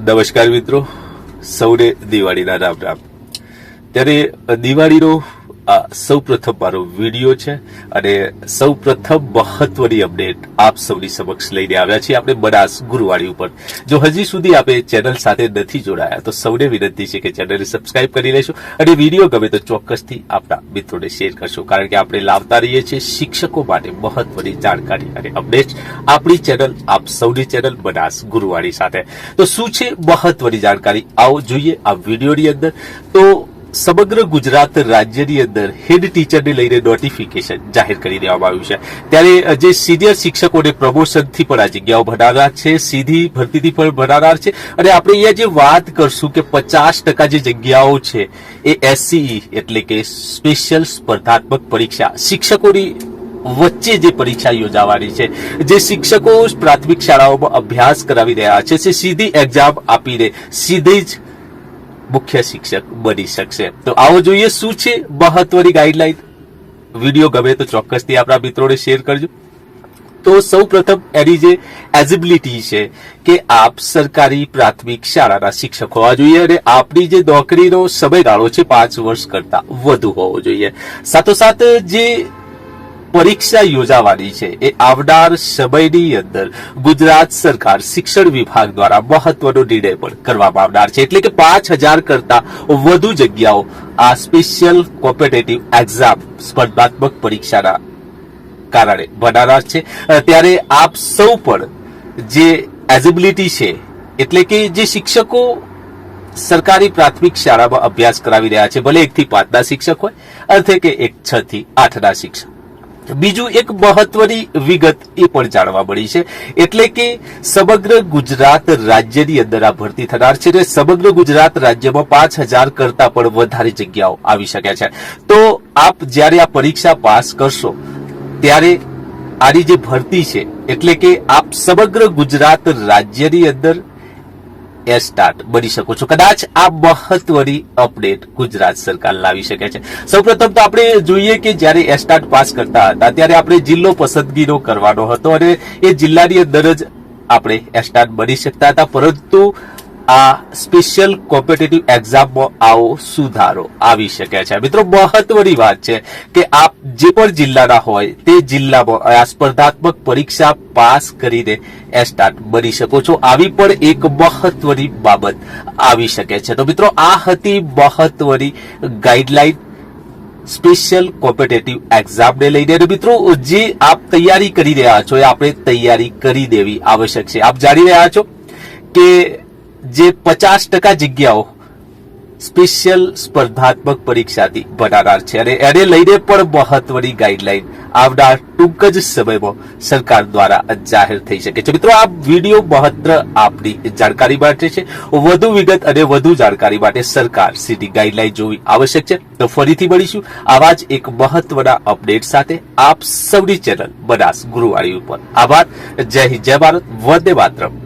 નમસ્કાર મિત્રો. સૌને દિવાળીના રામ રામ. ત્યારે દિવાળીનો આ સૌ પ્રથમ મારો વીડિયો છે અને સૌ પ્રથમ મહત્વની અપડેટ આપ સૌની સમક્ષ લઈને આવ્યા છીએ આપણે બનાસ ગુરુવાડી ઉપર. જો હજી સુધી આપે ચેનલ સાથે નથી જોડાયા, તો સૌને વિનંતી છે કે ચેનલને સબસ્ક્રાઇબ કરી લેશો અને વીડિયો ગમે તો ચોક્કસથી આપણા મિત્રોને શેર કરશો, કારણ કે આપણે લાવતા રહીએ છીએ શિક્ષકો માટે મહત્વની જાણકારી અને અપડેટ આપણી ચેનલ, આપ સૌની ચેનલ બનાસ ગુરુવાડી સાથે. તો શું છે મહત્વની જાણકારી? આવો જોઈએ આ વિડીયોની અંદર. તો સમગ્ર ગુજરાત રાજ્યની અંદર હેડ ટીચરને લઈને નોટિફિકેશન જાહેર કરી દેવામાં આવ્યું છે. ત્યારે જે સિનિયર શિક્ષકોને પ્રમોશનથી પણ આ જગ્યાઓ ભરાનાર છે, સીધી ભરતીથી પણ ભરાનાર છે. અને આપણે અહીંયા જે વાત કરશું કે પચાસ ટકા જે જગ્યાઓ છે, એ એસસીઈ એટલે કે સ્પેશિયલ સ્પર્ધાત્મક પરીક્ષા, શિક્ષકોની વચ્ચે જે પરીક્ષા યોજાવાની છે, જે શિક્ષકો પ્રાથમિક શાળાઓમાં અભ્યાસ કરાવી રહ્યા છે સીધી એક્ઝામ આપીને સીધી જ મુખ્ય શિક્ષક બની શકશે. તો આવો જોઈએ શું છે મહત્વની ગાઈડલાઈન વીડિયો ગમે તો ચોક્કસથી આપણા મિત્રોને શેર કરજો. તો સૌ પ્રથમ એની જે એલિજિબિલિટી છે કે આપ સરકારી પ્રાથમિક શાળાના શિક્ષક હોવા જોઈએ અને આપની જે નોકરીનો સમયગાળો છે પાંચ વર્ષ કરતા વધુ હોવો જોઈએ. સાથોસાથ જે પરીક્ષા યોજાવાની છે. એ આવનાર સમયની અંદર ગુજરાત સરકાર શિક્ષણ વિભાગ દ્વારા મહત્વનો નિર્ણય પણ કરવામાં આવનાર છે. એટલે કે પાંચ હજાર કરતા વધુ જગ્યાઓ આ સ્પેશિયલ કોમ્પિટેટિવ એક્ઝામ સ્પર્ધાત્મક પરીક્ષાના કારણે બનારાર છે. ત્યારે આપ સૌ પણ જે એઝિબિલિટી છે, એટલે કે જે શિક્ષકો સરકારી પ્રાથમિક શાળામાં અભ્યાસ કરાવી રહ્યા છે, ભલે એક થી પાંચના શિક્ષક હોય અથવા કે એક છ થી આઠના શિક્ષક. બીજું એક મહત્વની વિગત એ પણ જાણવા મળી છે. એટલે કે સમગ્ર ગુજરાત રાજ્યની અંદર આ ભરતી થનાર છે અને સમગ્ર ગુજરાત રાજ્યમાં પાંચ હજાર કરતા પણ વધારે જગ્યાઓ આવી શકે છે. તો આપ જ્યારે આ પરીક્ષા પાસ કરશો, ત્યારે આની જે ભરતી છે, એટલે કે આપ સમગ્ર ગુજરાત રાજ્યની અંદર એ સ્ટાર્ટ બની શકો છો. કદાચ આ મહત્વની અપડેટ ગુજરાત સરકાર લાવી શકે છે. સૌપ્રથમ તો આપણે જોઈએ કે જ્યારે એસ્ટાર્ટ પાસ કરતા હતા, ત્યારે આપણે જિલ્લો પસંદગીનો કરવાનો હતો અને એ જિલ્લાની અંદર જ આપણે એસ્ટાર્ટ બની શકતા હતા. પરંતુ આ સ્પેશિયલ કોમ્પિટેટિવ એક્ઝામમાં આવો સુધારો આવી શકે છે. મિત્રો, મહત્વની વાત છે કે આપ જે પણ જિલ્લાના હોય, તે જિલ્લામાં આ સ્પર્ધાત્મક પરીક્ષા પાસ કરીને એસ્ટાર્ટ બની શકો છો. આવી પણ એક મહત્વની બાબત આવી શકે છે. તો મિત્રો, આ હતી મહત્વની ગાઈડલાઈન સ્પેશિયલ કોમ્પિટેટિવ એક્ઝામને લઈને. અને મિત્રો, જે આપ તૈયારી કરી રહ્યા છો એ આપણે તૈયારી કરી દેવી આવશ્યક છે. આપ જાણી રહ્યા છો કે જે પચાસ ટકા જગ્યાઓ સ્પેશિયલ સ્પર્ધાત્મક પરીક્ષાથી ભરાનાર છે. અને એને લઈને પણ મહત્વની ગાઈડલાઈન આવનાર ટૂંક જ સમયમાં સરકાર દ્વારા જાહેર થઈ શકે છે. મિત્રો, આ વીડિયો મહત્વ આપની જાણકારી માટે છે. વધુ વિગત અને વધુ જાણકારી માટે સરકાર સીધી ગાઈડલાઈન જોવી આવશ્યક છે. તો ફરીથી મળીશું આવા જ એક મહત્વના અપડેટ સાથે આપ સૌની ચેનલ બનાસ ગુરુવારી ઉપર. આભાર. જય હિન્દ, જય ભારત. વંદે માતરમ.